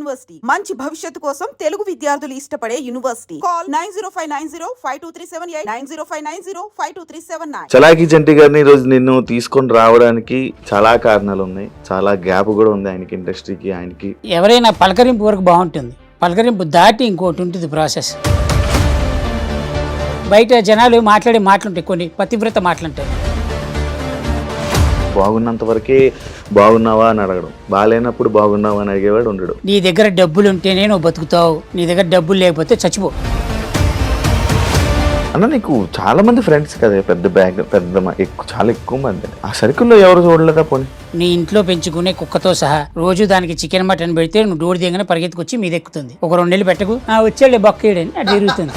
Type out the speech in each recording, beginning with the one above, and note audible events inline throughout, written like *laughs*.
University. మంచి భవిష్యత్తు కోసం తెలుగు విద్యార్థులు ఇష్టపడే university. Call nine zero five nine zero five two three seven eight nine zero five nine zero five two three seven nine. Chalaki Chanti గారిని ఈరోజు నిన్ను తీసుకొని రావడానికి చాలా కారణాలు ఉన్నాయి. చాలా గ్యాప్ కూడా ఉంది ఆయనకి ఇండస్ట్రీకి ఆయనకి. ఎవరైనా పలకరింపు వరకు బాగుంటుంది. పలకరింపు దాటి ఇంకోటి ఉంటుంది ప్రాసెస్. బయట జనాలు మాట్లాడే మాటలుంటాయి కొన్ని పతివ్రత మాటలుంటాయి. బాగున్నంత వరకే బాగున్నావా అని అడగడం. బాగాలేనప్పుడు బాగున్నావా అని అడిగేవాడు ఉండడు. నీ దగ్గర డబ్బులు ఉంటేనే నువ్వు బతుకుతావు. నీ దగ్గర డబ్బులు లేకపోతే చచ్చిపో. అన్న నీకు చాలా మంది ఫ్రెండ్స్ కదా. పెద్ద బ్యాగ్ పెద్ద మ- ఎక్కువ చాలా ఎక్కువ మంది. ఆ సర్కిల్లో ఎవరు చూడలేదా పోనీ? నీ ఇంట్లో పెంచుకునే కుక్కతో సహా రోజు దానికి చికెన్ మటన్ పెడితే నువ్వు డోర్ దిగనే పరిగెత్తుకొచ్చి మీద ఎక్కుతుంది ఒక రెండు నెలలు పెట్టకు. ఆ వచ్చాడే బొక్కేయడని అది తిరుగుతుంది.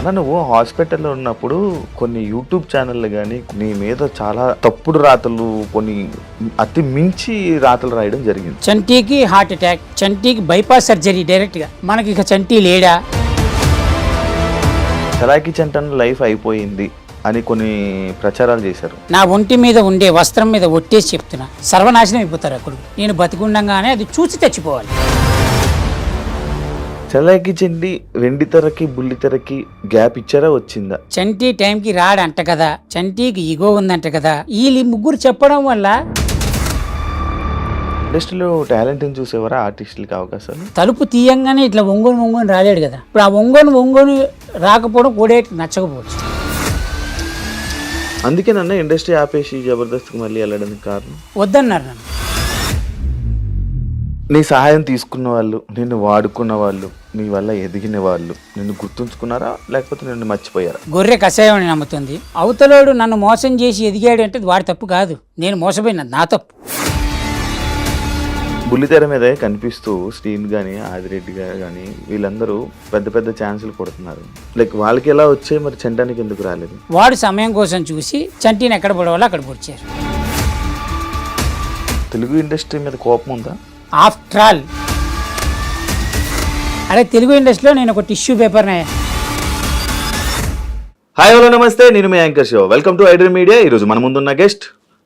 అన్న నువ్వు హాస్పిటల్లో ఉన్నప్పుడు కొన్ని యూట్యూబ్ ఛానళ్ళు కానీ నీ మీద చాలా తప్పుడు రాతలు కొన్ని అతి మించి రాతలు రాయడం జరిగింది. చంటీకి హార్ట్ అటాక్ చంటీకి బైపాస్ సర్జరీ డైరెక్ట్గా మనకి ఇక చంటీ లేడా? చలాకి చెంటన్ లైఫ్ అయిపోయింది అని కొన్ని ప్రచారాలు చేశారు. నా ఒంటి మీద ఉండే వస్త్రం మీద ఒట్టేసి చెప్తున్నా. సర్వనాశనం అయిపోతారు అక్కడ. నేను బతికుండగానే అది చూసి తెచ్చిపోవాలి. చలాకి చెండి వెండి తెరకి బుల్లి తెరకి గ్యాప్ ఇచ్చారా వచ్చిందా? చంటి టైంకి రాడంట కదా చంటికి ఇగో ఉందంట కదా వీళ్ళు ముగ్గురు చెప్పడం వల్ల? ఇండస్ట్రీలో టాలెంట్ని చూసేవారా ఆర్టిస్టులకి అవకాశాలు? తలుపు తీయంగానే ఇట్లా ఒంగోని ఒంగోని రాలేడు కదా. ఇప్పుడు ఆ ఒంగోని ఒంగోని రాకపోవడం కూడా నచ్చకపోవచ్చు. అందుకే నన్ను ఇండస్ట్రీ ఆపేసి జబర్దస్త్కి మళ్ళీ వెళ్ళడానికి కారణం? వద్దన్నారు నన్ను. నీ సహాయం తీసుకున్న వాళ్ళు నిన్ను వాడుకున్న వాళ్ళు నీ వల్ల ఎదిగిన వాళ్ళు. నిన్ను గుర్తుంచుకున్నారా? లేకపోతే నిన్ను మర్చిపోయారా? గొర్రె కషాయం అని నమ్ముతుంది. అవతలోడు నన్ను మోసం చేసి ఎదిగాడు అంటే వాడి తప్పు కాదు. నేను మోసపోయిన నా తప్పు. బుల్లితెర మీద కనిపిస్తూ శ్రీన్ కానీ ఆదిరెడ్డి గారు కానీ వీళ్ళందరూ పెద్ద పెద్ద ఛాన్సులు కొడుతున్నారు. లైక్ వాళ్ళకి ఎలా వచ్చాయి మరి చెంటానికి ఎందుకు రాలేదు? వాడు సమయం కోసం చూసి చంటిని ఎక్కడ పడవాలో అక్కడ పొడిచారు. తెలుగు ఇండస్ట్రీ మీద కోపం ఉందా? ఆఫ్టర్ ఆల్ అరే తెలుగు ఇండస్ట్రీలో నేను ఒక టిష్యూ పేపర్నే హాయ్ హలో నమస్తే. నేను మీ anchor show welcome to iDream media ఈరోజు మన ముందున్న guest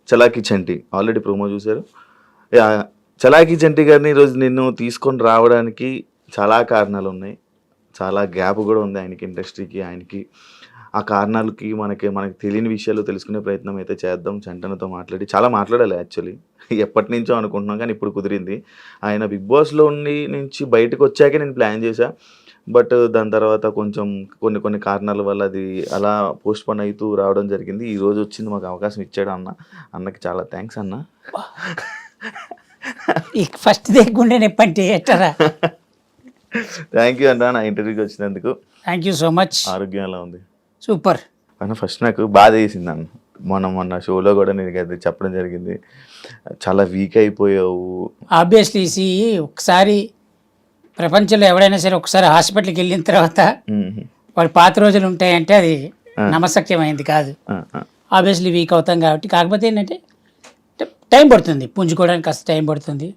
Chalaki Chanti. Already promo చూశారు. యా, చలాకి చంటి గారిని ఈరోజు నిన్ను తీసుకొని రావడానికి చాలా కారణాలు ఉన్నాయి. చాలా గ్యాప్ కూడా ఉంది ఆయనకి ఇండస్ట్రీకి ఆయనకి. ఆ కారణాలకి మనకి మనకి తెలియని విషయాలు తెలుసుకునే ప్రయత్నం అయితే చేద్దాం. చంటనతో మాట్లాడి చాలా మాట్లాడాలి యాక్చువల్లీ ఎప్పటి నుంచో అనుకుంటున్నాం కానీ ఇప్పుడు కుదిరింది. ఆయన బిగ్ బాస్లో ఉండి నుంచి బయటకు వచ్చాకే నేను ప్లాన్ చేశా. బట్ దాని తర్వాత కొంచెం కొన్ని కొన్ని కారణాల వల్ల అది అలా పోస్ట్ పోన్ అవుతూ రావడం జరిగింది. ఈ రోజు వచ్చింది మాకు అవకాశం ఇచ్చాడు అన్న. అన్నకి చాలా థ్యాంక్స్ అన్న. ఈ ఫస్ట్ ఎట్టరా? *laughs* థ్యాంక్ యూ అన్న నా ఇంటర్వ్యూకి వచ్చినందుకు. Thank you so much. ఆరోగ్యం ఎలా ఉంది? సూపర్. అన్న ఫస్ట్ నాకు బాధ వేసింది అన్న మొన్న మొన్న షోలో కూడా నేను అది చెప్పడం జరిగింది. చాలా వీక్ అయిపోయావు. ఆబ్వియస్లీ సి ఒకసారి ప్రపంచంలో ఎవడైనా సరే ఒకసారి హాస్పిటల్కి వెళ్ళిన తర్వాత. వాడి పాత రోజులు ఉంటాయంటే అది నమసక్యమైంది కాదు. ఆబ్వియస్లీ వీక్ అవుతాం కాబట్టి కాకపోతే ఏంటంటే ట- పడుతుంది. పుంజుకోవడానికి కాస్త టైం పడుతుంది.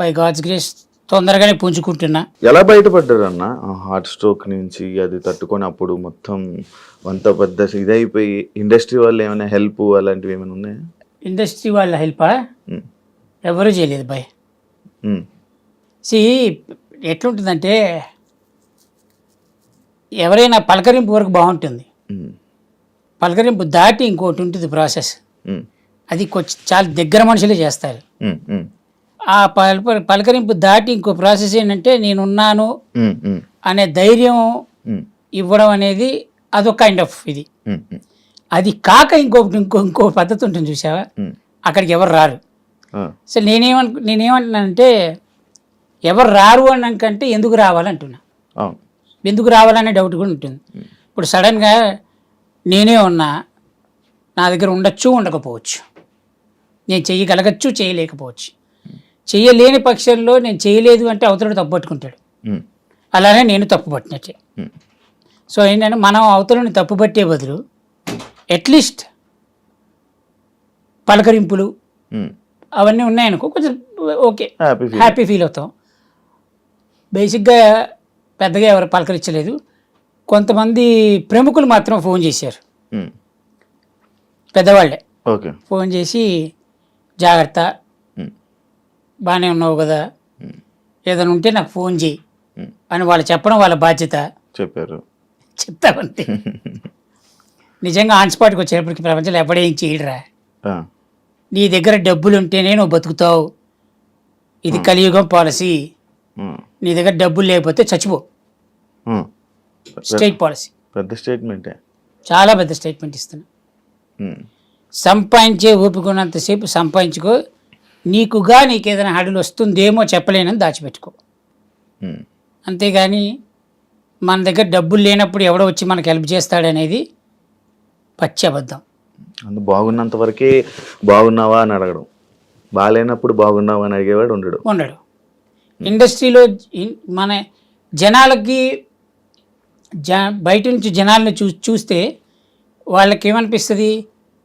బై గాడ్స్ గ్రేస్ తొందరగానే పుంజుకుంటున్నా ఎలా బయటపడ్డారు అన్న హార్ట్ స్ట్రోక్ నుంచి అది తట్టుకొని అప్పుడు మొత్తం అంత పెద్ద ఇదైపోయి ఇండస్ట్రీ వాళ్ళు ఏమైనా హెల్ప్ అలాంటివి ఏమైనా ఉన్నాయా ఇండస్ట్రీ వాళ్ళ హెల్పా. ఎవరు చేయలేదు బాయ్. సి ఎట్లుంటుందంటే ఎవరైనా పలకరింపు వరకు బాగుంటుంది. పలకరింపు దాటి ఇంకోటి ఉంటుంది ప్రాసెస్. అది కొంచెం చాలా దగ్గర మనుషులే చేస్తారు. ఆ పల పలకరింపు దాటి ఇంకో ప్రాసెస్ ఏంటంటే నేనున్నాను. అనే ధైర్యం. ఇవ్వడం అనేది అదొక కైండ్ ఆఫ్ ఇది. అది కాక ఇంకొకటి ఇంకో ఇంకో పద్ధతి ఉంటుంది చూసావా. అక్కడికి ఎవరు రారు ఆ. సో నేనేమను నేనేమంటున్నానంటే ఎవరు రారు అన్నాకంటే ఎందుకు రావాలంటున్నా ఎందుకు రావాలనే డౌట్ కూడా ఉంటుంది ఇప్పుడు సడన్గా నేనే ఉన్నా నా దగ్గర ఉండొచ్చు ఉండకపోవచ్చు నేను చెయ్యగలగచ్చు చేయలేకపోవచ్చు చెయ్యలేని పక్షంలో నేను చేయలేదు అంటే అవతలడు తప్పు పట్టుకుంటాడు. అలానే నేను తప్పు పట్టినట్టే. సో ఏంటంటే మనం అవతలని తప్పు పట్టే బదులు అట్లీస్ట్ పలకరింపులు. అవన్నీ ఉన్నాయనుకో కొంచెం ఓకే హ్యాపీ ఫీల్ అవుతాం బేసిక్గా పెద్దగా ఎవరు పలకరించలేదు కొంతమంది ప్రముఖులు మాత్రం ఫోన్ చేశారు. పెద్దవాళ్ళే ఓకే ఫోన్ చేసి జాగ్రత్త. బాగానే ఉన్నావు కదా. ఏదైనా ఉంటే నాకు ఫోన్ చేయి అని వాళ్ళు చెప్పడం వాళ్ళ బాధ్యత. చెప్పారు. చెప్తామంతే. *laughs* నిజంగా ఆన్ స్పాట్కి వచ్చేటప్పటికి ప్రపంచంలో ఎవడేం చేయడురా. నీ దగ్గర డబ్బులు ఉంటేనే నువ్వు బతుకుతావు. ఇది కలియుగం పాలసీ. నీ దగ్గర డబ్బులు లేకపోతే చచ్చిపో. State policy. పెద్ద స్టేట్మెంటే. చాలా పెద్ద స్టేట్మెంట్ ఇస్తున్నా. సంపాదించే ఓపికన్నంతసేపు సంపాదించుకో. నీకుగా నీకు ఏదైనా హడులు వస్తుందేమో చెప్పలేనని దాచిపెట్టుకో. అంతేగాని మన దగ్గర డబ్బులు లేనప్పుడు ఎవడో వచ్చి మనకు హెల్ప్ చేస్తాడనేది పచ్చి అబద్ధం. అందు బాగున్నంత వరకే బాగున్నావా అని అడగడం. బాగాలేనప్పుడు బాగున్నావా అని అడిగేవాడు ఉండడు. ఉండడు. ఇండస్ట్రీలో మన జనాలకి జ బయట నుంచి జనాలను చూ చూస్తే వాళ్ళకి ఏమనిపిస్తుంది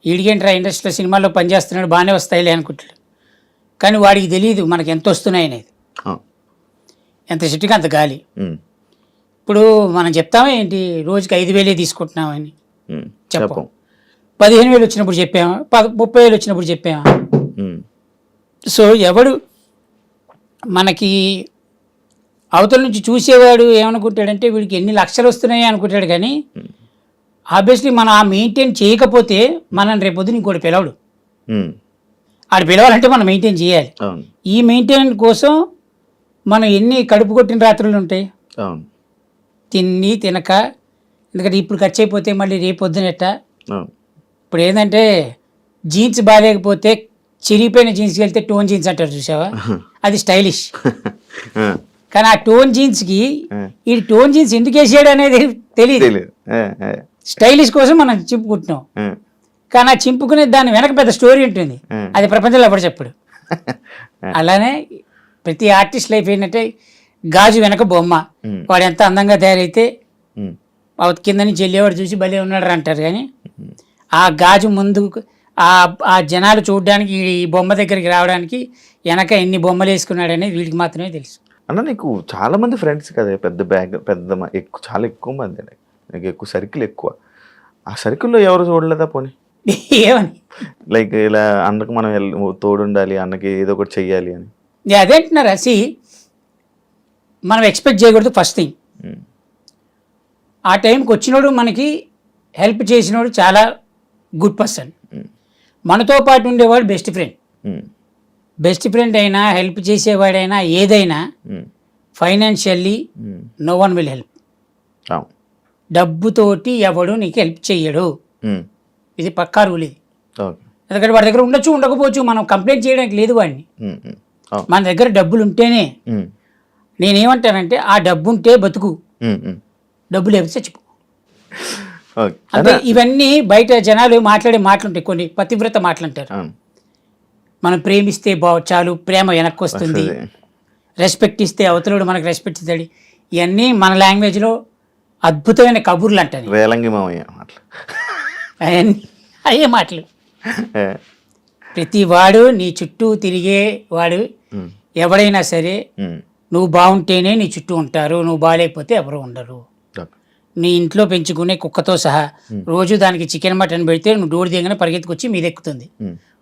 ఈడిగేంట్రా ఇండస్ట్రీలో సినిమాల్లో పనిచేస్తున్నాడు బాగానే వస్తాయిలే అనుకుంటాడు. కానీ వాడికి తెలియదు మనకి ఎంత వస్తున్నాయి అనేది. ఎంత చెట్టుకి అంత గాలి. ఇప్పుడు మనం చెప్తామా ఏంటి? రోజుకి ఐదు వేలే తీసుకుంటున్నామని. చెప్పం. పదిహేను వేలు వచ్చినప్పుడు చెప్పామా? పద ముప్పై వేలు వచ్చినప్పుడు చెప్పామా? సో ఎవడు మనకి అవతల నుంచి చూసేవాడు ఏమనుకుంటాడంటే వీడికి ఎన్ని లక్షలు వస్తున్నాయి అనుకుంటాడు కానీ ఆబ్వియస్లీ మనం ఆ మెయింటైన్ చేయకపోతే మనం రేపొద్దున ఇంకోటి పిలవడు. ఆడు పిలవాలంటే మనం మెయింటైన్ చేయాలి. ఈ మెయింటైన్ కోసం మనం ఎన్ని కడుపు కొట్టిన రాత్రులు ఉంటాయి? తిని తినక ఎందుకంటే ఇప్పుడు ఖర్చు అయిపోతే మళ్ళీ రేపు పొద్దునెట్ట ఇప్పుడు ఏంటంటే జీన్స్ బాగాలేకపోతే చిరిగిపోయిన జీన్స్కి వెళ్తే టోన్ జీన్స్ అంటారు చూసావా? అది స్టైలిష్ *laughs* కానీ ఆ టోన్ జీన్స్కి ఈ టోన్ జీన్స్ ఎందుకు వేసాడు అనేది తెలియదు స్టైలిష్ కోసం మనం చింపుకుంటున్నాం. ఆ, కానీ ఆ చింపుకునే దాని వెనక పెద్ద స్టోరీ ఉంటుంది. అది ప్రపంచంలో ఎవరు చెప్పడు. అలానే ప్రతి ఆర్టిస్ట్ లైఫ్ ఏంటంటే గాజు వెనక బొమ్మ. వాడు ఎంత అందంగా తయారైతే ఉమ్, అవతల కింద నుంచి వెళ్ళేవాడు చూసి భలే ఉన్నాడు అంటారు కానీ ఆ గాజు ముందు ఆ ఆ జనాలు చూడడానికి ఈ బొమ్మ దగ్గరికి రావడానికి వెనక ఎన్ని బొమ్మలు వేసుకున్నాడు అనేది వీడికి మాత్రమే తెలుసు. అన్న నీకు చాలా మంది ఫ్రెండ్స్ కదా పెద్ద బ్యాగ్ పెద్ద ఎక్కువ చాలా ఎక్కువ మంది. నీకు ఎక్కువ సర్కిల్ ఎక్కువ. ఆ సర్కిల్లో ఎవరు చూడలేదా పోనీ? ఏమని? లైక్ ఇలా అన్నకు మనం తోడుండాలి అన్నకి ఏదో ఒకటి చెయ్యాలి అని. నేను అదేంటున్నారు అసి మనం ఎక్స్పెక్ట్ చేయకూడదు ఫస్ట్ థింగ్ ఉమ్, ఆ టైంకి వచ్చినోడు మనకి హెల్ప్ చేసినోడు చాలా గుడ్ పర్సన్ ఉమ్, మనతో పాటు ఉండేవాడు బెస్ట్ ఫ్రెండ్ బెస్ట్ ఫ్రెండ్ అయినా హెల్ప్ చేసేవాడైనా ఏదైనా financially no one will help డబ్బుతోటి ఎవడు నీకు హెల్ప్ చెయ్యడు. ఉమ్, ఇది పక్కా రూల్ ఇది. ఎందుకంటే వాడి దగ్గర ఉండొచ్చు ఉండకపోవచ్చు మనం కంప్లైంట్ చేయడానికి లేదు వాడిని. మన దగ్గర డబ్బులు ఉంటేనే నేనేమంటానంటే ఆ డబ్బు ఉంటే బతుకు డబ్బు లేకపోతే చచ్చిపో అంటే ఇవన్నీ బయట జనాలు మాట్లాడే మాటలు ఉంటాయి కొన్ని పతివ్రత మాటలు అంటారు అవును. మనం ప్రేమిస్తే బాగు చాలు ప్రేమ వెనక్కి వస్తుంది. రెస్పెక్ట్ ఇస్తే అవతలుడు మనకు రెస్పెక్ట్ ఇస్తాడు. ఇవన్నీ మన లాంగ్వేజ్లో అద్భుతమైన కబుర్లు అంటారు మామయ్య అవన్నీ అయ్యే మాటలు. ప్రతి వాడు నీ చుట్టూ తిరిగే వాడు ఎవడైనా సరే నువ్వు బాగుంటేనే నీ చుట్టూ ఉంటారు నువ్వు బాగాలేకపోతే ఎవరు ఉండరు. నీ ఇంట్లో పెంచుకునే కుక్కతో సహా రోజు దానికి చికెన్ మటన్ పెడితే నువ్వు డోర్ దిగగానే పరిగెత్తుకొచ్చి మీద ఎక్కుతుంది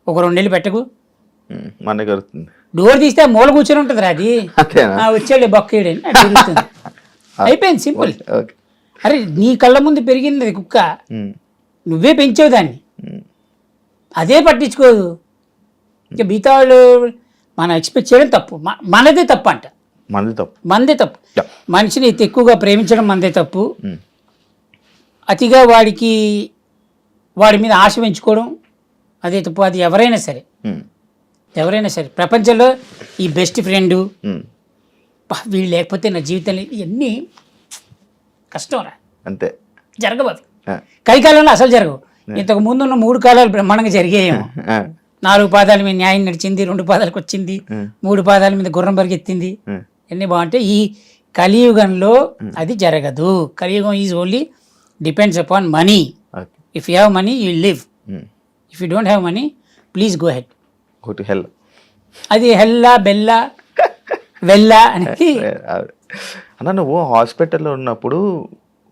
ఒక రెండేళ్ళు పెట్టకు. డోర్ తీస్తే మూల కూర్చొని ఉంటుంది అది. వచ్చాడు తిరుగుతుంది. *laughs* అయిపోయింది సింపుల్. అరే నీ కళ్ళ ముందు పెరిగింది అది కుక్క. నువ్వే పెంచావు దాన్ని. అదే పట్టించుకోదు. ఇంకా మిగతా వాళ్ళు మనం ఎక్స్పెక్ట్ చేయడం తప్పు. మనదే తప్పు అంట. మనది తప్పు. మనదే తప్పు. మనిషిని ఎక్కువగా ప్రేమించడం మనదే తప్పు. అతిగా వాడికి వాడి మీద ఆశ పెంచుకోవడం అదే తప్పు. అది ఎవరైనా సరే. ఎవరైనా సరే. ప్రపంచంలో ఈ బెస్ట్ ఫ్రెండు వీళ్ళు లేకపోతే నా జీవితంలో ఇవన్నీ కష్టం రా అంతే ఆ, కలికాలంలో అసలు జరగవు. ఇంతకు ముందు ఉన్న మూడు కాలాలు బ్రహ్మాండంగా జరిగాయేమో. నాలుగు పాదాల మీద న్యాయం నడిచింది రెండు పాదాలకు వచ్చింది మూడు పాదాల మీద గుర్రం పరిగెత్తింది. అన్నీ బాగుంటాయి ఈ కలియుగంలో అది జరగదు. కలియుగం is only depends upon money if you have money you live if you don't have money please go head hell అది హెల్లా బెల్లా *laughs* వెల్లా అనేది అన్న నువ్వు హాస్పిటల్లో ఉన్నప్పుడు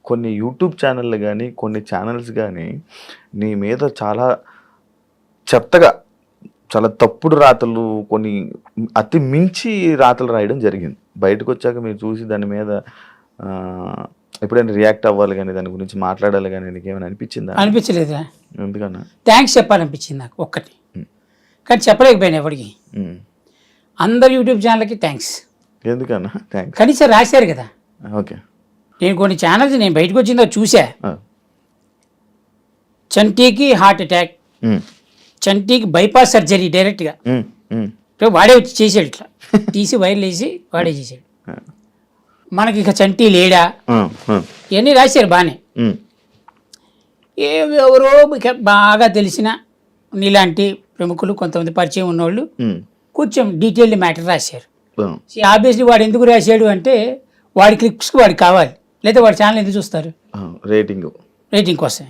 కొన్ని యూట్యూబ్ ఛానళ్ళు కానీ కొన్ని ఛానల్స్ కానీ నీ మీద చాలా చెత్తగా చాలా తప్పుడు రాతలు కొన్ని అతి మించి రాతలు రాయడం జరిగింది. బయటకు వచ్చాక మీరు చూసి దాని మీద ఎప్పుడైనా రియాక్ట్ అవ్వాలి కానీ దాని గురించి మాట్లాడాలి కానీ నీకు ఏమైనా అనిపించిందా? అనిపించలేదురా ఎందుకన్నా? థ్యాంక్స్ చెప్పాలనిపించింది నాకు ఒక్కటి. కానీ చెప్పలేకపోయాను ఎవరికి. అందరు యూట్యూబ్ ఛానల్కి థ్యాంక్స్ ఎందుకన్నా? థ్యాంక్స్ కనీసం రాశారు కదా. ఓకే. నేను కొన్ని ఛానల్స్ నేను బయటకు వచ్చిందో చూసా చంటీకి హార్ట్ అటాక్ చంటీకి బైపాస్ సర్జరీ డైరెక్ట్గా వాడే వచ్చి చేసాడు ఇట్లా. *laughs* తీసి వైర్లు వేసి వాడే చేసాడు మనకి ఇక చంటీ లేడా? ఇవన్నీ రాశారు బాగానే. ఎవరో బాగా తెలిసిన నీలాంటి ప్రముఖులు కొంతమంది పరిచయం ఉన్నోళ్ళు కొంచెం డీటెయిల్డ్ మ్యాటర్ రాశారు. ఆబ్వియస్లీ వాడు ఎందుకు రాశాడు అంటే వాడి క్లిక్స్కి వాడికి కావాలి. లేదా వాడి ఛానల్ ఎందుకు చూస్తారు? రేటింగ్ రేటింగ్ కోసం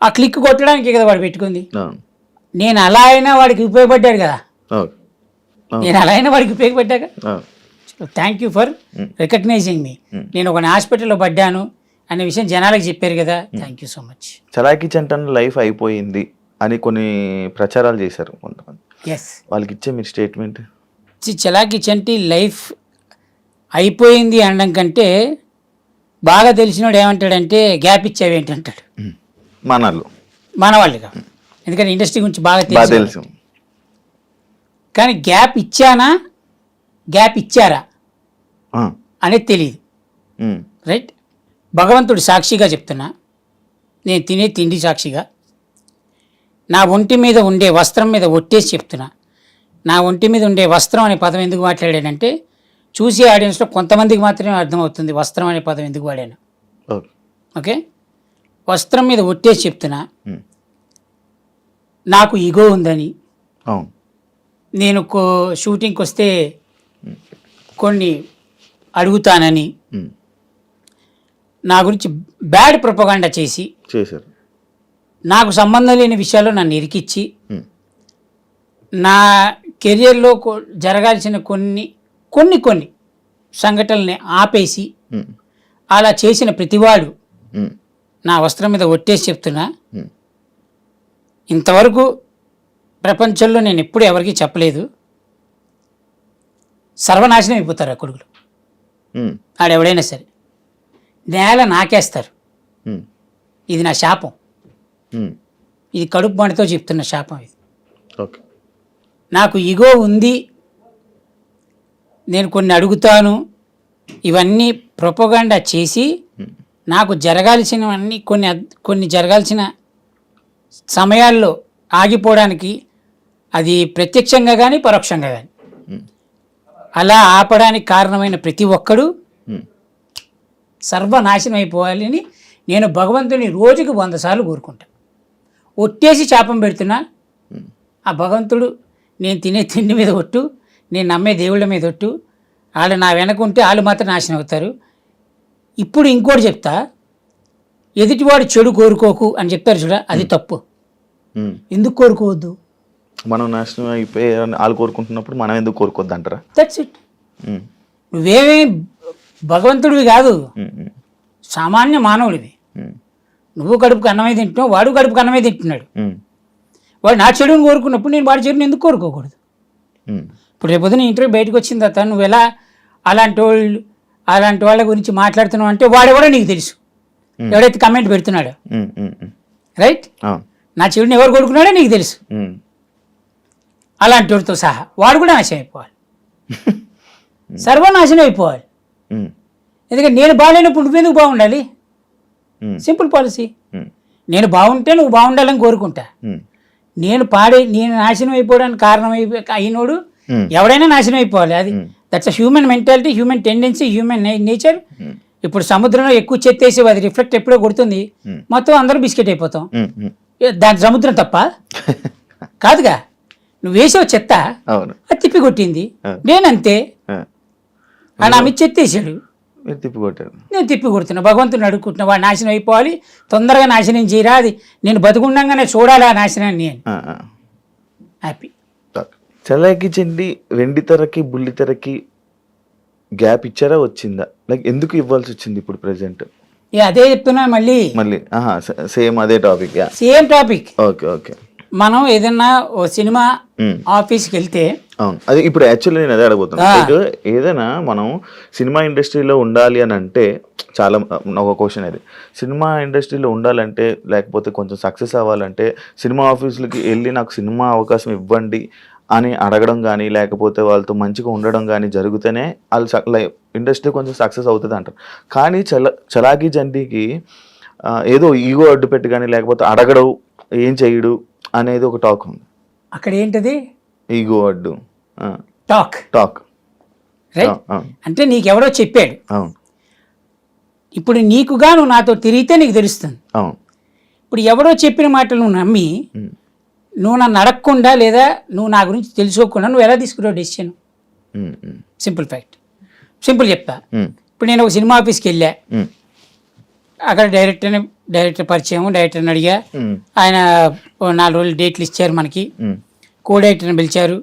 ఆ క్లిక్ కొట్టడానికి కదా వాడు పెట్టుకుంది. నేను అలా అయినా వాడికి ఉపయోగపడ్డాడు కదా. నేను అలా అయినా వాడికి ఉపయోగపడ్డాక? Thank you for recognising me నేను ఒక హాస్పిటల్లో పడ్డాను అనే విషయం జనాలకు చెప్పారు కదా. Thank you so much Chalaki Chanti life అయిపోయింది అని కొన్ని ప్రచారాలు చేశారు కొంతమంది. ఎస్ వాళ్ళకి ఇచ్చే మీరు స్టేట్మెంట్ చలాకి చంటి లైఫ్ అయిపోయింది అనడం కంటే బాగా తెలిసినోడు ఏమంటాడంటే గ్యాప్ ఇచ్చావేంటి అంటాడు మనాలు మన వాళ్ళుగా ఎందుకంటే ఇండస్ట్రీ గురించి బాగా తెలుసు. కానీ గ్యాప్ ఇచ్చానా? గ్యాప్ ఇచ్చారా? అనేది తెలియదు రైట్? భగవంతుడు సాక్షిగా చెప్తున్నా. నేను తినే తిండి సాక్షిగా. నా ఒంటి మీద ఉండే వస్త్రం మీద ఒట్టేసి చెప్తున్నా. నా ఒంటి మీద ఉండే వస్త్రం అనే పదం ఎందుకు మాట్లాడానంటే చూసే ఆడియన్స్లో కొంతమందికి మాత్రమే అర్థమవుతుంది వస్త్రం అనే పదం ఎందుకు వాడాను. ఓకే. వస్త్రం మీద ఒట్టేసి చెప్తున్నా. నాకు ఇగో ఉందని. నేను కో షూటింగ్కి వస్తే కొన్ని అడుగుతానని. నా గురించి బ్యాడ్ ప్రొపగాండా చేసి. చేశారు. నాకు సంబంధం లేని విషయాల్లో నన్ను ఇరికిచ్చి. నా కెరియర్లో జరగాల్సిన కొన్ని కొన్ని కొన్ని సంఘటనల్ని ఆపేసి అలా చేసిన ప్రతివాడు నా వస్త్రం మీద ఒట్టేసి చెప్తున్నా ఇంతవరకు ప్రపంచంలో నేను ఎప్పుడు ఎవరికీ చెప్పలేదు. సర్వనాశనం అయిపోతారు ఆ కొడుకులు. ఆడెవడైనా సరే. నేల నాకేస్తారు. ఇది నా శాపం. ఇది కడుపు మంటతో చెప్తున్న శాపం ఇది. ఓకే. నాకు ఇగో ఉంది నేను కొన్ని అడుగుతాను. ఇవన్నీ ప్రొపగండా చేసి నాకు జరగాల్సినవన్నీ కొన్ని కొన్ని జరగాల్సిన సమయాల్లో ఆగిపోవడానికి అది ప్రత్యక్షంగా కానీ పరోక్షంగా కానీ అలా ఆపడానికి కారణమైన ప్రతి ఒక్కడు సర్వనాశనం అయిపోవాలని నేను భగవంతుని రోజుకి వంద సార్లు కోరుకుంటా. ఒట్టేసి శాపం పెడుతున్నా. ఆ భగవంతుడు నేను తినే తిండి మీద ఒట్టు. నేను నమ్మే దేవుళ్ళ మీద ఒట్టు. వాళ్ళు నా వెనక ఉంటే వాళ్ళు మాత్రం నాశనం అవుతారు. ఇప్పుడు ఇంకోటి చెప్తా. ఎదుటివాడు చెడు కోరుకోకు అని చెప్తారు చూడ అది తప్పు. ఎందుకు కోరుకోవద్దు? మనం నాశనం అయిపోయి వాళ్ళు కోరుకుంటున్నప్పుడు మనం ఎందుకు కోరుకోద్దు అంటారా? దట్స్ ఇట్ నువ్వేమీ భగవంతుడివి కాదు. సామాన్య మానవుడివి. నువ్వు కడుపుకు అన్నమే తింటున్నావు వాడు కడుపుకు అన్నమే తింటున్నాడు. వాడు నా చెడుని కోరుకున్నప్పుడు నేను వాడి చెడుని ఎందుకు కోరుకోకూడదు? ఇప్పుడు రేపు పొద్దున ఇంటర్వ్యూ బయటకు వచ్చిన తర్వాత నువ్వు ఎలా అలాంటి వాళ్ళు అలాంటి వాళ్ళ గురించి మాట్లాడుతున్నావు అంటే వాడెవడో నీకు తెలుసు. ఎవడైతే కమెంట్ పెడుతున్నాడో. రైట్ నా చెడుని ఎవరు కొడుకున్నాడో నీకు తెలుసు. అలాంటి వాడితో సహా వాడు కూడా నాశనం అయిపోవాలి. *laughs* సర్వనాశనం అయిపోవాలి. ఎందుకంటే నేను బాగాలేనప్పుడు నువ్వెందుకు బాగుండాలి? సింపుల్ పాలసీ నేను బాగుంటే నువ్వు బాగుండాలని కోరుకుంటా. నేను పాడే నేను నాశనం అయిపోవడానికి కారణం అయిపో అయినోడు ఎవడైనా నాశనం అయిపోవాలి. అది that's human mentality human tendency human nature ఇప్పుడు సముద్రంలో ఎక్కువ చెత్తేసి అది రిఫ్లెక్ట్ ఎప్పుడో కొడుతుంది. మొత్తం అందరూ బిస్కెట్ అయిపోతాం. ఏ, దాని సముద్రం తప్ప? *laughs* కాదుగా? నువ్వు వేసావు చెత్త అది తిప్పి కొట్టింది. నేనంతే. అని ఆమె చెత్తేసాడు మీరు తిప్పికొట్టారు నేను తిప్పి కొడుతున్నా భగవంతుని అడుగుకుంటున్నా వాడు నాశనం అయిపోవాలి. తొందరగా నాశనం చేయరా. అది నేను బతుకుండగానే చూడాలి ఆ నాశనాన్ని. హ్యాపీ. చలాకి చెండి వెండి తెరకి బుల్లి తెరకి గ్యాప్ ఇచ్చారా వచ్చిందా? లైక్ ఎందుకు ఇవ్వాల్సి వచ్చింది ఇప్పుడు ప్రెసెంట్ అదే చెప్తున్నా మళ్ళీ. మళ్ళీ సేమ్ అదే topic same topic okay okay మనం ఏదన్నా ఓ సినిమా ఉమ్. ఆఫీస్కి వెళ్తే అవును. అది ఇప్పుడు యాక్చువల్లీ నేను అదే అడగబోతున్నా. ఆ. Like, ఏదైనా మనం సినిమా ఇండస్ట్రీలో ఉండాలి అని అంటే చాలా ఒక క్వశ్చన్ అది. సినిమా ఇండస్ట్రీలో ఉండాలంటే లేకపోతే కొంచెం సక్సెస్ అవ్వాలంటే సినిమా ఆఫీసులకి వెళ్ళి నాకు సినిమా అవకాశం ఇవ్వండి అని అడగడం కానీ లేకపోతే వాళ్ళతో మంచిగా ఉండడం కానీ జరిగితేనే వాళ్ళు ఇండస్ట్రీ కొంచెం సక్సెస్ అవుతుంది అంటారు. కానీ చల చలాకీ జంటీకి ఏదో ఈగో అడ్డు పెట్టి కానీ లేకపోతే అడగడు ఏం చేయడు అనేది ఒక టాక్ ఉంది. అక్కడ ఏంటది? ఈగో అడ్డు. టాక్. టాక్. రైట్? అవును అంటే నీకెవడో చెప్పాడు. అవును. ఇప్పుడు నీకుగా నువ్వు నాతో తిరిగితే నీకు తెలుస్తుంది. అవును. ఇప్పుడు ఎవడో చెప్పిన మాటలు నమ్మి నువ్వు నన్ను అడగకుండా లేదా నువ్వు నా గురించి తెలుసుకోకుండా నువ్వు ఎలా తీసుకున్నావు డెసిషన్ సింపుల్ ఫ్యాక్ట్ సింపుల్ చెప్తా. ఇప్పుడు నేను ఒక సినిమా ఆఫీస్కి వెళ్ళా. అక్కడ డైరెక్టర్ని డైరెక్టర్ పరిచయం డైరెక్టర్ని అడిగా. ఆయన నాలుగు రోజులు డేట్లు ఇచ్చారు మనకి. కో డైరెక్టర్ని పిలిచారు.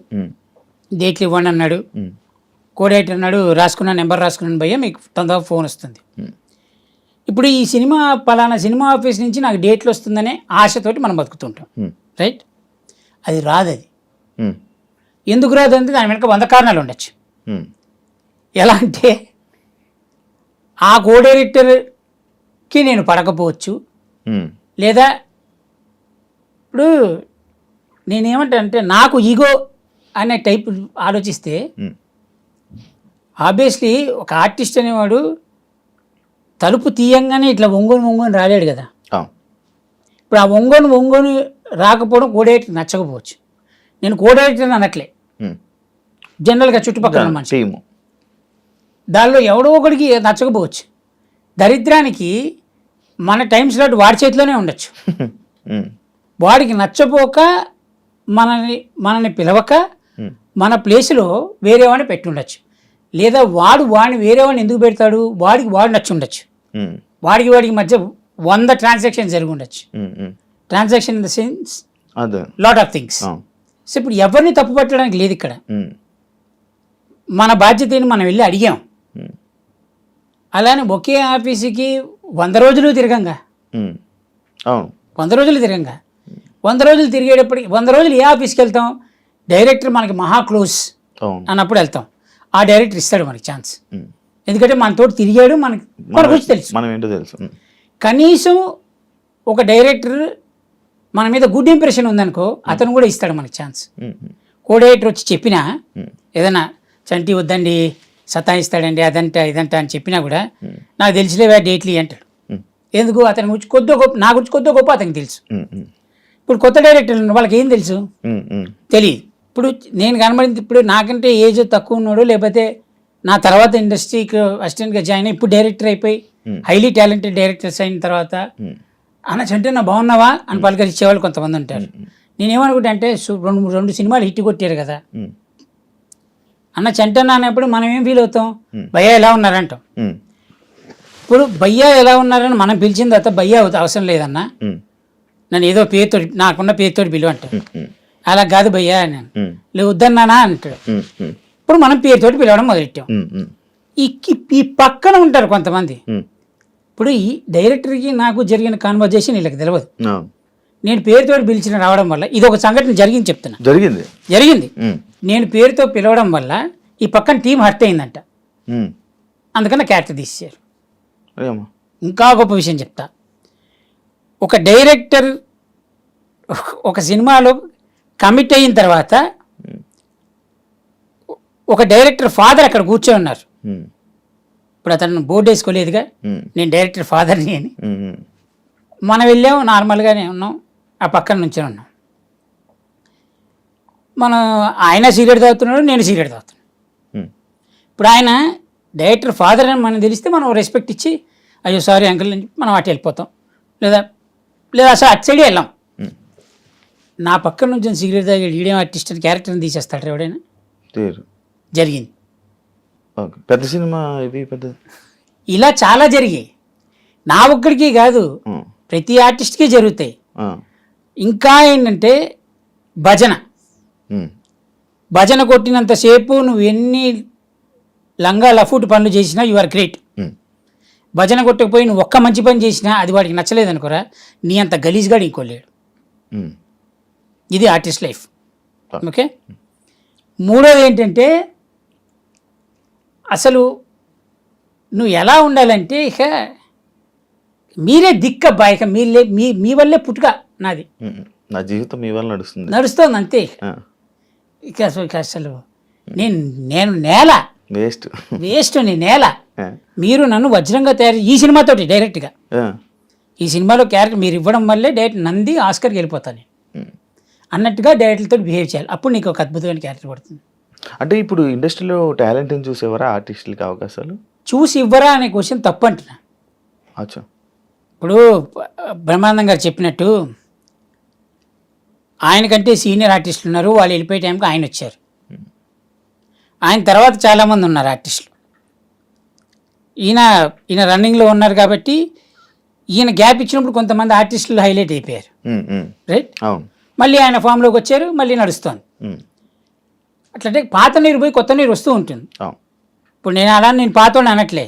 డేట్లు ఇవ్వండి అన్నాడు. కో డైరెక్టర్ అన్నాడు రాసుకున్న నెంబర్ రాసుకున్నాను భయ్య మీకు తొందరగా ఫోన్ వస్తుంది. ఇప్పుడు ఈ సినిమా పలానా సినిమా ఆఫీస్ నుంచి నాకు డేట్లు వస్తుందనే ఆశతోటి మనం బతుకుతుంటాం. రైట్ అది రాదు అది. ఎందుకు రాదు అంటే దాని వెనక వంద కారణాలు ఉండొచ్చు. ఎలా అంటే ఆ కో డైరెక్టర్కి నేను పడకపోవచ్చు. లేదా ఇప్పుడు నేనేమంటా అంటే నాకు ఈగో అనే టైప్ ఆలోచిస్తే ఆబ్వియస్లీ ఒక ఆర్టిస్ట్ అనేవాడు తలుపు తీయంగానే ఇట్లా ఒంగోని ఒంగోని రాలేడు కదా. ఇప్పుడు ఆ ఒంగోని ఒంగోని రాకపోవడం కోడేటర్ నచ్చకపోవచ్చు. నేను కోడేటర్ అనట్లే. జనరల్గా చుట్టుపక్కల ఉన్న మనిషి దానిలో ఎవడో ఒకడికి నచ్చకపోవచ్చు. దరిద్రానికి మన టైం స్లాట్ వాడి చేతిలోనే ఉండొచ్చు. *laughs* వాడికి నచ్చపోక మనని మనని పిలవక మన ప్లేస్లో వేరే వాడిని పెట్టి ఉండొచ్చు. లేదా వాడు వాడిని వేరే వాడిని ఎందుకు పెడతాడు? వాడికి వాడు నచ్చి ఉండొచ్చు. వాడికి వాడికి మధ్య వంద ట్రాన్సాక్షన్ జరిగి ఉండొచ్చు. ట్రాన్సాక్షన్ ఇన్ ద సెన్స్ అదే. లాట్ ఆఫ్ థింగ్స్ సో ఇప్పుడు ఎవరిని తప్పు పట్టడానికి లేదు ఇక్కడ. మన బాధ్యతని మనం వెళ్ళి అడిగాం. అలానే ఒకే ఆఫీసుకి వంద రోజులు తిరగంగా. వంద రోజులు తిరగంగా. వంద రోజులు తిరిగేటప్పటికి వంద రోజులు ఏ ఆఫీస్కి వెళ్తాం? డైరెక్టర్ మనకి మహా క్లోజ్ అన్నప్పుడు వెళ్తాం. ఆ డైరెక్టర్ ఇస్తాడు మనకి ఛాన్స్. ఎందుకంటే మనతో తిరిగాడు మనకి. మన గురించి తెలుసు. మనం ఏంటో తెలుసు కనీసం ఒక డైరెక్టర్ మన మీద గుడ్ ఇంప్రెషన్ ఉందనుకో అతను కూడా ఇస్తాడు మనకి ఛాన్స్ ఉమ్, ఉమ్, కో డైరెక్టర్ వచ్చి చెప్పినా ఏదైనా చంటి వద్దండి సతాయిస్తాడండి అదంట ఇదంట అని చెప్పినా కూడా నాకు తెలిసిలేవా డేట్లు ఇయ్యి" అంటాడు ఎందుకు? అతని గురించి కొద్దో గొప్ప నా గురించి కొద్దో గొప్ప అతనికి తెలుసు. ఇప్పుడు కొత్త డైరెక్టర్లు ఉన్నారు, వాళ్ళకి ఏం తెలుసు? తెలియదు. ఇప్పుడు నేను కనబడింది ఇప్పుడు నాకంటే ఏజ్ తక్కువ ఉన్నాడు లేకపోతే నా తర్వాత ఇండస్ట్రీకి అసిస్టెంట్గా జాయిన్ అయ్యి ఇప్పుడు డైరెక్టర్ అయిపోయి. హైలీ టాలెంటెడ్ డైరెక్టర్స్ అయిన తర్వాత అన్న చంటే నా బాగున్నావా అని పలకరించేవాళ్ళు కొంతమంది ఉంటారు. నేనేమనుకుంటా అంటే రెండు రెండు సినిమాలు హిట్ కొట్టారు కదా. అన్న చంటన్న అన్నప్పుడు మనం ఏం ఫీల్ అవుతాం. భయ్యా ఎలా ఉన్నారంటాం? ఇప్పుడు భయ్యా ఎలా ఉన్నారని మనం పిలిచిన తర్వాత భయ్యా అవసరం లేదన్న. నన్ను ఏదో పేరుతో నాకున్న పేరుతో పిలువ అంటాం ఉమ్, ఉమ్, అలా కాదు భయ్యా అని ఉమ్, లేదు వద్దన్నానా అంటాడు. ఇప్పుడు మనం పేరుతోటి పిలవడం మొదలెట్టాం. ఈ పక్కన ఉంటారు కొంతమంది. ఇప్పుడు ఈ డైరెక్టర్కి నాకు జరిగిన కాన్వర్జేషన్ వీళ్ళకి తెలియదు. నేను పేరుతో పిలిచిన రావడం వల్ల ఇది ఒక సంఘటన జరిగింది చెప్తున్నా. జరిగింది? జరిగింది. నేను పేరుతో పిలవడం వల్ల ఈ పక్కన టీం హర్ట్ అయిందంట. అందుకని క్యారెక్టర్ తీసేశారు. ఇంకా గొప్ప విషయం చెప్తా. ఒక డైరెక్టర్ ఒక సినిమాలో కమిట్ అయిన తర్వాత ఒక డైరెక్టర్ ఫాదర్ అక్కడ కూర్చొని ఉన్నారు. ఇప్పుడు అతను బోర్డు వేసుకోలేదుగా. నేను డైరెక్టర్ ఫాదర్ని అని. మనం వెళ్ళాం నార్మల్గానే ఉన్నాం ఆ పక్కన నుంచి ఉన్నాం. మనం ఆయన సిగరెట్ తాగుతున్నాడు నేను సిగరెట్ తాగుతున్నాను. ఇప్పుడు ఆయన డైరెక్టర్ ఫాదర్ అని మనం తెలిస్తే మనం రెస్పెక్ట్ ఇచ్చి అయ్యో సారీ అంకుల్ అని చెప్పి మనం అటు వెళ్ళిపోతాం. లేదా లేదా అసలు అటు సైడే వెళ్ళాం. నా పక్కన నుంచి సిగరెట్ తాగాడు ఈడేం ఆర్టిస్ట్ అని క్యారెక్టర్ని తీసేస్తాడు ఎవడైనా? జరిగింది. పెద్ద సినిమా ఇది పెద్ద ఇలా చాలా జరిగాయి. నా ఒక్కడికి కాదు ప్రతి ఆర్టిస్ట్కి జరుగుతాయి. ఇంకా ఏంటంటే భజన. భజన కొట్టినంతసేపు నువ్వు ఎన్ని లంగా లఫూట్ పనులు చేసినా యు ఆర్ గ్రేట్ భజన కొట్టకపోయి నువ్వు ఒక్క మంచి పని చేసినా అది వాడికి నచ్చలేదు అనుకోరా నీ అంత గలీజ్గాడు ఇంకోలేడు ఇది ఆర్టిస్ట్ లైఫ్. ఓకే? మూడోది ఏంటంటే అసలు నువ్వు ఎలా ఉండాలంటే ఇక మీరే దిక్కబ్బా ఇక మీలే మీ మీ వల్లే పుట్టుక నాది. నా జీవితం మీ వల్ల నడుస్తుంది నడుస్తోంది అంతే ఇక. అసలు ఇక అసలు నేను నేను నేల వేస్ట్ వేస్ట్ నీ నేల. మీరు నన్ను వజ్రంగా తయారు ఈ సినిమాతోటి డైరెక్ట్గా. ఈ సినిమాలో క్యారెక్టర్ మీరు ఇవ్వడం వల్లే డైరెక్ట్ నంది ఆస్కర్కి వెళ్ళిపోతాను నేను. అన్నట్టుగా డైరెక్టర్తో బిహేవ్ చేయాలి అప్పుడు నీకు ఒక అద్భుతమైన క్యారెక్టర్ పడుతుంది అంటే ఇప్పుడు ఇండస్ట్రీలో టాలెంట్ని చూసేవారా ఆర్టిస్టులకి అవకాశాలు? చూసి ఇవ్వరా అనే క్వశ్చన్ తప్పు అంటున్నా అచ్చా. ఇప్పుడు బ్రహ్మానందం గారు చెప్పినట్టు ఆయనకంటే సీనియర్ ఆర్టిస్టులు ఉన్నారు వాళ్ళు వెళ్ళిపోయే టైంకి ఆయన వచ్చారు. ఆయన తర్వాత చాలామంది ఉన్నారు ఆర్టిస్టులు. ఈయన ఈయన రన్నింగ్లో ఉన్నారు కాబట్టి ఈయన గ్యాప్ ఇచ్చినప్పుడు కొంతమంది ఆర్టిస్టులు హైలైట్ అయిపోయారు. రైట్? అవును. మళ్ళీ ఆయన ఫామ్లోకి వచ్చారు మళ్ళీ నడుస్తోంది. అట్లంటే పాత నీరు పోయి కొత్త నీరు వస్తూ ఉంటుంది ఇప్పుడు నేను అలా నేను పాతోడు అనట్లే.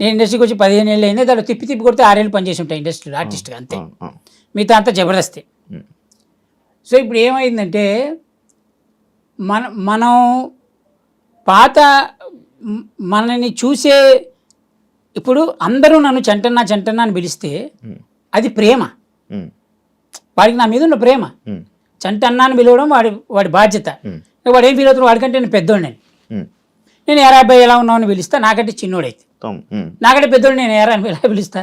నేను ఇండస్ట్రీకి వచ్చి పదిహేను ఏళ్ళు అయింది దాంట్లో తిప్పి తిప్పి కొడితే ఆరేళ్ళు పనిచేసి ఉంటాయి ఇండస్ట్రీలో ఆర్టిస్ట్గా అంతే మిగతా అంతా జబర్దస్తే. సో ఇప్పుడు ఏమైందంటే మన మనం పాత మనని చూసే ఇప్పుడు అందరూ నన్ను చెంటన్నా చెంటన్నా అని పిలిస్తే. అది ప్రేమ. వాడికి నా మీద ఉన్న ప్రేమ. చంటన్నా అని పిలవడం వాడి వాడి బాధ్యత. వాడు ఏం ఫీల్ అవుతున్నాడు వాడికంటే నేను పెద్దోడిని ఉమ్. నేను ఎరా అబ్బాయి ఎలా ఉన్నావు అని పిలుస్తా నాకంటే చిన్నోడైతే. నాకంటే పెద్దోడు నేను ఎరా అని ఎలా పిలుస్తా.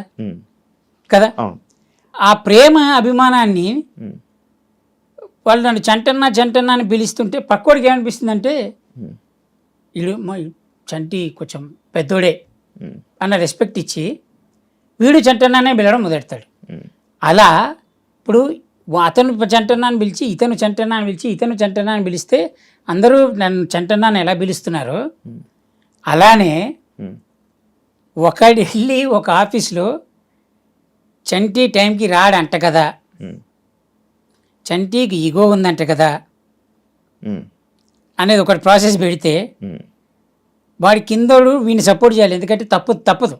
కదా ఆ ప్రేమ అభిమానాన్ని. వాళ్ళు నన్ను చంటన్నా చంటన్నా అని పిలుస్తుంటే పక్కోడికి ఏమనిపిస్తుందంటే. వీడు మా చంటి కొంచెం పెద్దోడే. అన్న రెస్పెక్ట్ ఇచ్చి వీడు చంటన్నానే పిలవడం మొదలెడతాడు. అలా ఇప్పుడు అతను చంటన్నా అని పిలిచి ఇతను చంటన్నా అని పిలిచి ఇతను చంటన్నా అని పిలిస్తే అందరూ నన్ను చంటన్నా ఎలా పిలుస్తున్నారో అలానే. ఒకడు వెళ్ళి ఒక ఆఫీస్లో చంటి టైంకి రాడంట కదా. చంటికి ఇగో ఉందంట కదా. అనేది ఒకటి ప్రాసెస్ పెడితే. వాడి కిందోడు వీడిని సపోర్ట్ చేయాలి ఎందుకంటే తప్పు తప్పదు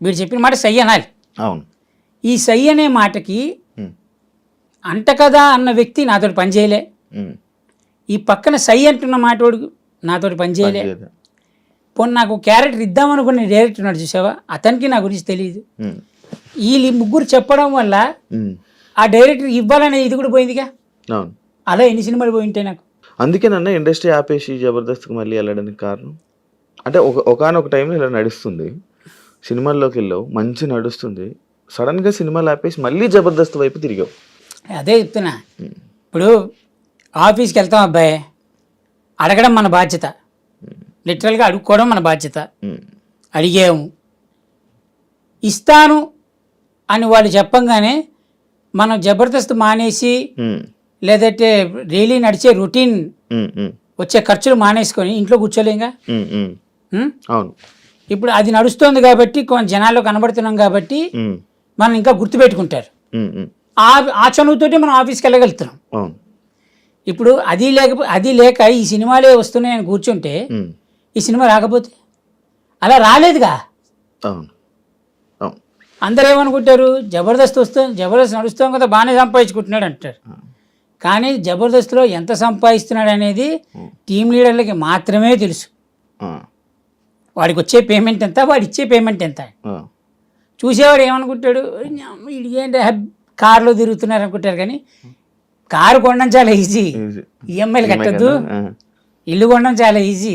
వీడు చెప్పిన మాట సై అనాలి అవును ఈ సై అనే మాటకి. అంట కదా అన్న వ్యక్తి నాతోటి పనిచేయలే. ఈ పక్కన సై అంటున్న మాటోడు నాతోటి పనిచేయలే. పోనీ నాకు క్యారెక్టర్ ఇద్దామనుకున్న డైరెక్టర్ ఉన్నాడు చూసావా? అతనికి నా గురించి తెలియదు. వీళ్ళు ఈ ముగ్గురు చెప్పడం వల్ల. ఆ డైరెక్టర్ ఇవ్వాలనే ఇది కూడా పోయిందిగా. అలా ఎన్ని సినిమాలు పోయి ఉంటాయి నాకు. అందుకే నన్ను ఇండస్ట్రీ ఆపేసి జబర్దస్త్కి మళ్ళీ వెళ్ళడానికి కారణం? అంటే ఒక ఒకనొక టైంలో ఇలా నడుస్తుంది. సినిమాల్లోకి వెళ్ళావు మంచి నడుస్తుంది. సడన్గా సినిమాలు ఆపేసి మళ్ళీ జబర్దస్త్ వైపు తిరిగావు. అదే చెప్తున్నా ఇప్పుడు ఆఫీస్కి వెళ్తాం అబ్బాయి అడగడం మన బాధ్యత లిటరల్గా అడుక్కోవడం మన బాధ్యత. అడిగాము ఇస్తాను అని వాళ్ళు చెప్పంగానే మనం జబర్దస్త్ మానేసి. లేదంటే డైలీ నడిచే రొటీన్. వచ్చే ఖర్చులు మానేసుకొని ఇంట్లో కూర్చోలేంగా? అవును ఇప్పుడు అది నడుస్తోంది కాబట్టి కొంచెం జనాల్లో కనబడుతున్నాం కాబట్టి. మనం ఇంకా గుర్తుపెట్టుకుంటారు. ఆ ఆ చనువుతోటి మనం ఆఫీస్కి వెళ్ళగలుగుతున్నాం. ఇప్పుడు అది లేక అది లేక ఈ సినిమాలే వస్తున్నాయని కూర్చుంటే. ఈ సినిమా రాకపోతే? అలా రాలేదుగా? అందరూ ఏమనుకుంటారు? జబర్దస్త్ వస్తుంది జబర్దస్త్ నడుస్తాం కదా బాగానే సంపాదించుకుంటున్నాడు అంటారు. కానీ జబర్దస్త్లో ఎంత సంపాదిస్తున్నాడు అనేది టీం లీడర్లకి మాత్రమే తెలుసు. వాడికి వచ్చే పేమెంట్ ఎంత? వాడు ఇచ్చే పేమెంట్ ఎంత. చూసేవాడు ఏమనుకుంటాడు? ఏంటి? కారులో తిరుగుతున్నారు అనుకుంటారు కానీ కారు కొనడం చాలా ఈజీ. ఈఎంఐలు కట్టద్దు. ఇల్లు కొనడం చాలా ఈజీ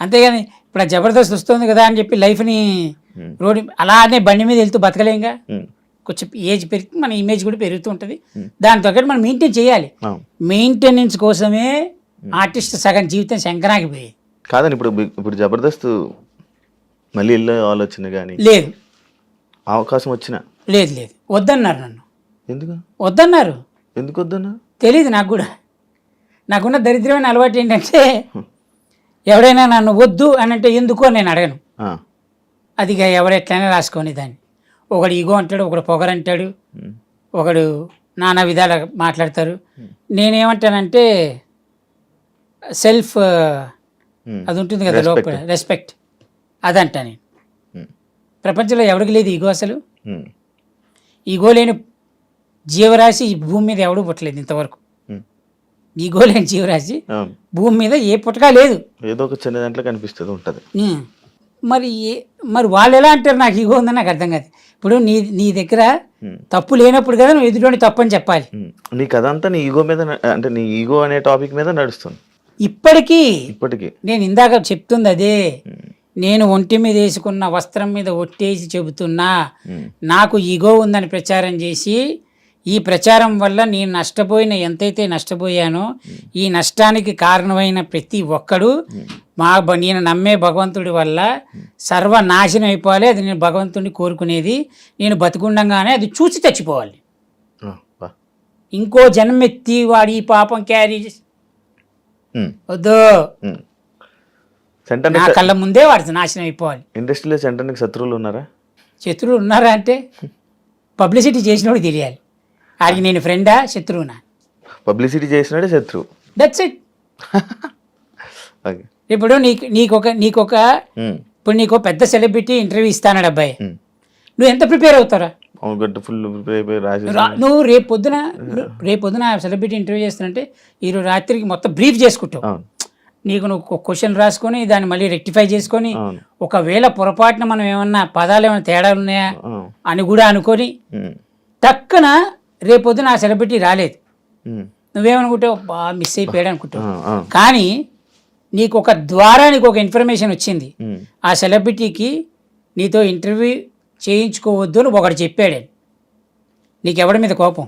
అంతేగాని ఇప్పుడు జబర్దస్త్ వస్తుంది కదా అని చెప్పి లైఫ్ని రోడ్డు అలానే బండి మీద వెళ్తూ బతకలేంగా ఉమ్. కొంచెం ఏజ్ పెరిగి మన ఇమేజ్ కూడా పెరుగుతూ ఉంటుంది. దాని తగ్గట్టు మనం మెయింటైన్ చేయాలి. మెయింటెనెన్స్ కోసమే ఆర్టిస్ట్ సగం జీవితం శంకరాగిపోయి కాదని ఇప్పుడు ఇప్పుడు జబర్దస్త్ మళ్ళీ వెళ్ళే ఆలోచన కానీ లేదు. అవకాశం వచ్చిన? లేదు లేదు. వద్దన్నారు నన్ను. ఎందుకు వద్దన్నారు ఎందుకు వద్దన్నా తెలియదు నాకు కూడా నాకున్న దరిద్రమైన అలవాటు ఏంటంటే ఎవడైనా నన్ను వద్దు అని అంటే ఎందుకు అని నేను అడగను. అది ఎవరు ఎట్లయినా రాసుకొని దాన్ని ఒకడు ఈగో అంటాడు ఒకడు పొగరు అంటాడు ఉమ్. ఒకడు నానా విధాల మాట్లాడతారు నేనేమంటానంటే సెల్ఫ్. అది ఉంటుంది కదా. లోపల రెస్పెక్ట్ అదంటా నేను. ప్రపంచంలో ఎవరికి లేదు ఈగో అసలు. ఈగో లేని జీవరాశి ఈ భూమి మీద ఎవడూ పుట్టలేదు ఇంతవరకు. ఈగో లేని జీవరాశి? భూమి మీద ఏ పుట్టక లేదు. ఏదో ఒక చిన్న దాంట్లో కనిపిస్తుంది ఉంటుంది. మరి మరి వాళ్ళు ఎలా అంటారు నాకు ఈగో ఉందని నాకు అర్థం కాదు. ఇప్పుడు నీ నీ దగ్గర తప్పు లేనప్పుడు కదా నువ్వు ఎదుటి తప్పు అని చెప్పాలి. నీ కథ అంతా నీ ఈగో మీద అంటే నీ ఈగో అనే టాపిక్ మీద నడుస్తుంది. ఇప్పటికీ ఇప్పటికీ. నేను ఇందాక చెప్తుంది అదే. నేను ఒంటి మీద వేసుకున్న వస్త్రం మీద ఒట్టేసి చెబుతున్నా. నాకు ఈగో ఉందని ప్రచారం చేసి ఈ ప్రచారం వల్ల నేను నష్టపోయిన ఎంతైతే నష్టపోయానో ఈ నష్టానికి కారణమైన ప్రతి ఒక్కడు మా నేను నమ్మే భగవంతుడి వల్ల సర్వనాశనం అయిపోవాలి. అది నేను భగవంతుడిని కోరుకునేది. నేను బతికుండగానే అది చూసి చచ్చిపోవాలి. ఇంకో జన్మెత్తి వాడి పాపం క్యారీ వద్దు. సెంటర్ నా కళ్ళ ముందే వాడి నాశనం అయిపోవాలి. ఇండస్ట్రీలో సెంటర్కి శత్రువులు ఉన్నారా? శత్రువులు ఉన్నారా అంటే పబ్లిసిటీ చేసినోడు తెలియాలి. ఆడికి నేను ఫ్రెండా శత్రువునా? పబ్లిసిటీ చేసినాడే శత్రువు. దట్స్ ఇట్ *laughs* ఇప్పుడు నీకు నీకొక నీకొక ఉమ్, ఇప్పుడు నీకు పెద్ద సెలబ్రిటీ ఇంటర్వ్యూ ఇస్తానాడు అబ్బాయి. ఉమ్. నువ్వు ఎంత ప్రిపేర్ అవుతారా ఫుల్ నువ్వు రేపు పొద్దున రేపు పొద్దున సెలబ్రిటీ ఇంటర్వ్యూ చేస్తానంటే ఈరోజు రాత్రికి మొత్తం బ్రీఫ్ చేసుకుంటావు. నీకు నువ్వు క్వశ్చన్ రాసుకొని దాన్ని మళ్ళీ రెక్టిఫై చేసుకొని ఒకవేళ పొరపాటున మనం ఏమన్నా పదాలు ఏమైనా తేడాలు ఉన్నాయా. అని కూడా అనుకొని ఉమ్, రేపొద్దున ఆ సెలబ్రిటీ రాలేదు. నువ్వేమనుకుంటావు? బా మిస్ అయిపోయాడు అనుకుంటావు. కానీ నీకు ఒక ద్వారా నీకు ఒక ఇన్ఫర్మేషన్ వచ్చింది. ఆ సెలబ్రిటీకి నీతో ఇంటర్వ్యూ చేయించుకోవద్దు అని ఒకటి చెప్పాడు. నీకు ఎవడి మీద కోపం?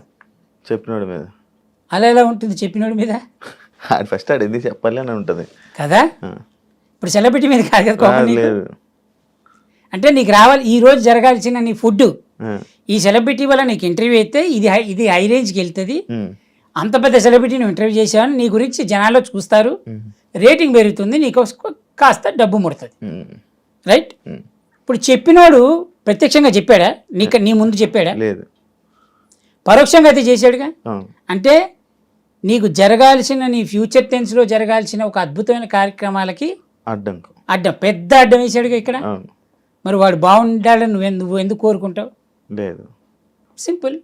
చెప్పినాడు మీద. అలా ఎలా ఉంటుంది చెప్పినోడి మీద? *laughs* ఫస్ట్ చెప్పాలి అని ఉంటుంది. కదా. ఇప్పుడు సెలబ్రిటీ మీద కాదు కదా కోపం అంటే నీకు రావాలి ఈ రోజు జరగాల్సిన నీ ఫుడ్ ఈ సెలబ్రిటీ వల్ల నీకు ఇంటర్వ్యూ అయితే ఇది ఇది హై రేంజ్కి వెళ్తుంది. అంత పెద్ద సెలబ్రిటీ నువ్వు ఇంటర్వ్యూ చేసావని నీ గురించి జనాల్లో చూస్తారు. రేటింగ్ పెరుగుతుంది నీకు కాస్త డబ్బు ముడుతుంది. రైట్. ఇప్పుడు చెప్పినోడు ప్రత్యక్షంగా చెప్పాడా? నీకు నీ ముందు చెప్పాడా? లేదు. పరోక్షంగా అయితే చేశాడుగా? అంటే నీకు జరగాల్సిన నీ ఫ్యూచర్ టెన్స్లో జరగాల్సిన ఒక అద్భుతమైన కార్యక్రమాలకి అడ్డంకు. అడ్డం పెద్ద అడ్డం వేసాడుగా ఇక్కడ? మరి వాడు బాగుండాలని నువ్వు నువ్వు ఎందుకు కోరుకుంటావు? లేదు సింపుల్